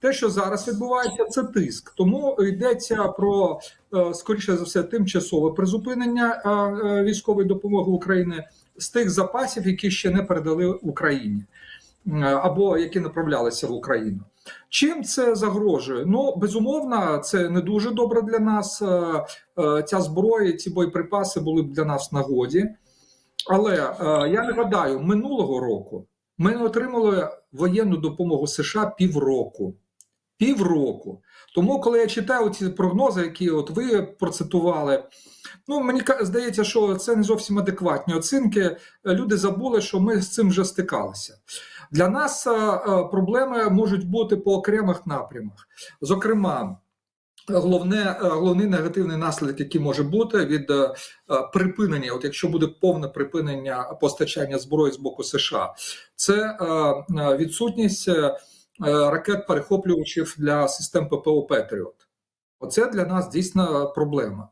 те, що зараз відбувається, це тиск. Тому йдеться про е, скоріше за все тимчасове призупинення е, е, військової допомоги України з тих запасів, які ще не передали Україні або які направлялися в Україну. Чим це загрожує? Ну безумовно, це не дуже добре для нас. Ця зброя, ці боєприпаси були б для нас в нагоді. Але я нагадаю, минулого року ми не отримали воєнну допомогу США півроку. Півроку. Тому, коли я читаю ці прогнози, які от ви процитували, ну мені здається, що це не зовсім адекватні оцінки. Люди забули, що ми з цим вже стикалися. Для нас проблеми можуть бути по окремих напрямах. Зокрема, головне, е, головний негативний наслідок, який може бути від е, е, припинення, от якщо буде повне припинення постачання зброї з боку США, це відсутність ракет перехоплювачів для систем ППО Петріот. Оце для нас дійсно проблема.